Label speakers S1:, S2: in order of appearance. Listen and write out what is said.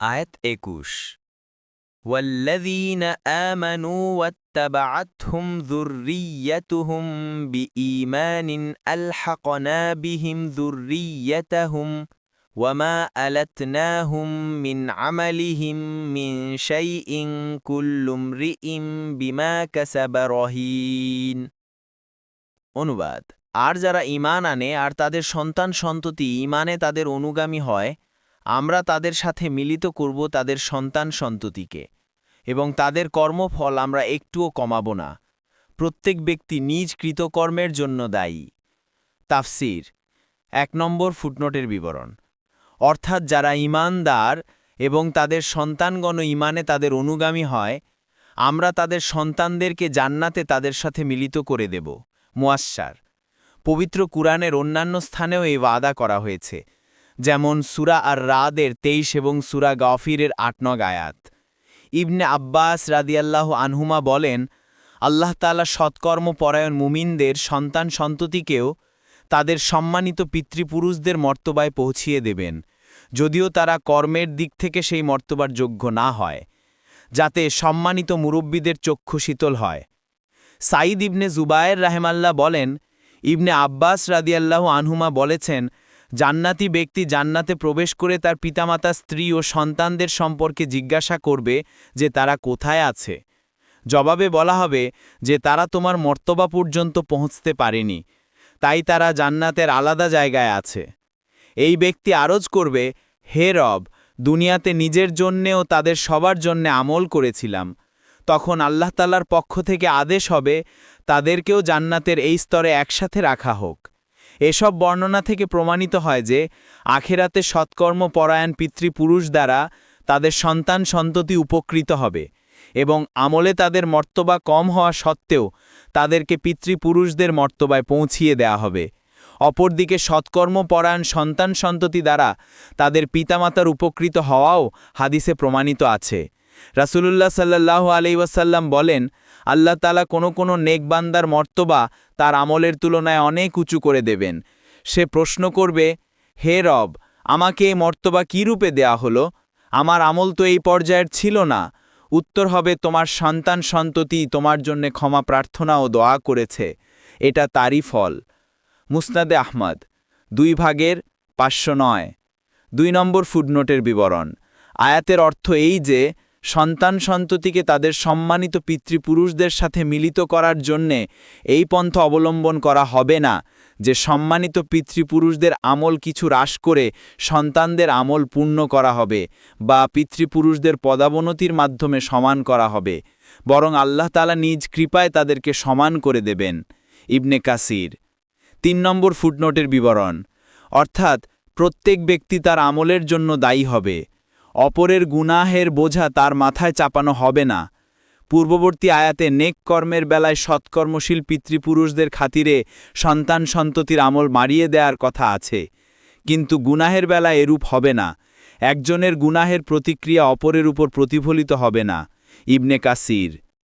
S1: আয়াত একুশ والذين آمنوا واتبعتهم ذريتهم بإيمان ألحقنا بهم ذريتهم وما ألتناهم من عملهم من شيء كل امرئ بما كسب رهين অনুবাদ আর যারা ঈমান আনে আর তাদের সন্তান সন্ততি ঈমানে তাদের অনুগামী হয় আমরা তাদের সাথে মিলিত করব তাদের সন্তান সন্ততিকে, এবং তাদের কর্মফল আমরা একটুও কমাব না। প্রত্যেক ব্যক্তি নিজ কৃতকর্মের জন্য দায়ী। তাফসির, এক নম্বর ফুটনোটের বিবরণ। অর্থাৎ যারা ঈমানদার এবং তাদের সন্তানগণ ঈমানে তাদের অনুগামী হয়, আমরা তাদের সন্তানদেরকে জান্নাতে তাদের সাথে মিলিত করে দেব। মুয়াশ্বার পবিত্র কুরআনের অন্যান্য স্থানেও এই ওয়াদা করা হয়েছে। যেমন সুরা আর রাদের তেইশ এবং সুরা গাফিরের আট নগ আয়াত। ইবনে আব্বাস রাদিয়াল্লাহ আনহুমা বলেন, আল্লাহ তালা সৎকর্ম পরায়ণ মুমিনদের সন্তান সন্ততিকেও তাদের সম্মানিত পিতৃপুরুষদের মর্তবায় পৌঁছিয়ে দেবেন, যদিও তারা কর্মের দিক থেকে সেই মর্তবার যোগ্য না হয়, যাতে সম্মানিত মুরব্বীদের চক্ষু শীতল হয়। সাঈদ ইবনে জুবায়ের রাহেমাল্লাহ বলেন, ইবনে আব্বাস রাদিয়াল্লাহ আনহুমা বলেছেন জান্নাতি ব্যক্তি জান্নাতে প্রবেশ করে তার পিতামাতা, স্ত্রী ও সন্তানদের সম্পর্কে জিজ্ঞাসা করবে যে তারা কোথায় আছে। জবাবে বলা হবে যে তারা তোমার মর্তবা পর্যন্ত পৌঁছতে পারেনি। তাই তারা জান্নাতের আলাদা জায়গায় আছে। এই ব্যক্তি আরজ করবে, হে রব, দুনিয়াতে নিজের জন্যে ও তাদের সবার জন্যে আমল করেছিলাম। তখন আল্লাহ তালার পক্ষ থেকে আদেশ হবে, তাদেরকেও জান্নাতের এই স্তরে একসাথে রাখা হোক। এসব বর্ণনা থেকে প্রমাণিত হয় যে, আখেরাতে সৎকর্ম পরায়ণ পিতৃপুরুষ দ্বারা তাদের সন্তান সন্ততি উপকৃত হবে এবং আমলে তাদের মর্তবা কম হওয়া সত্ত্বেও তাদেরকে পিতৃপুরুষদের মর্তবায় পৌঁছিয়ে দেয়া হবে। অপরদিকে সৎকর্ম পরায়ণ সন্তান সন্ততি দ্বারা তাদের পিতামাতার উপকৃত হওয়াও হাদিসে প্রমাণিত আছে। রাসূলুল্লাহ সাল্লাহ আলাইসাল্লাম বলেন, আল্লাহ তালা কোনো কোনো নেকবান্দার মর্তবা তার আমলের তুলনায় অনেক উঁচু করে দেবেন। সে প্রশ্ন করবে, হে রব, আমাকে এই মর্তবা কী রূপে দেয়া হলো? আমার আমল তো এই পর্যায়ের ছিল না। উত্তর হবে, তোমার সন্তান সন্ততি তোমার জন্যে ক্ষমা প্রার্থনা ও দোয়া করেছে। এটা তারই ফল। মুসনাদে আহমদ, দুই ভাগের পাঁচশো নয়। দুই নম্বর ফুডনোটের বিবরণ। আয়াতের অর্থ এই যে সন্তান সন্ততিকে তাদের সম্মানিত পিতৃপুরুষদের সাথে মিলিত করার জন্যে এই পন্থ অবলম্বন করা হবে না, যে সম্মানিত পিতৃপুরুষদের আমল কিছু হ্রাস করে সন্তানদের আমল পূর্ণ করা হবে বা পিতৃপুরুষদের পদাবনতির মাধ্যমে সমান করা হবে, বরং আল্লাহ তালা নিজ কৃপায় তাদেরকে সমান করে দেবেন। ইবনে কাসির। তিন নম্বর ফুটনোটের বিবরণ। অর্থাৎ প্রত্যেক ব্যক্তি তার আমলের জন্য দায়ী হবে। অপরের গুনাহের বোঝা তার মাথায় চাপানো হবে না। পূর্ববর্তী আয়াতে নেক কর্মের বেলায় সৎকর্মশীল পিতৃপুরুষদের খাতিরে সন্তান সন্ততির আমল মারিয়ে দেওয়ার কথা আছে। কিন্তু গুনাহের বেলায় এরূপ হবে না। একজনের গুনাহের প্রতিক্রিয়া অপরের উপর প্রতিফলিত হবে না। ইবনে কাসির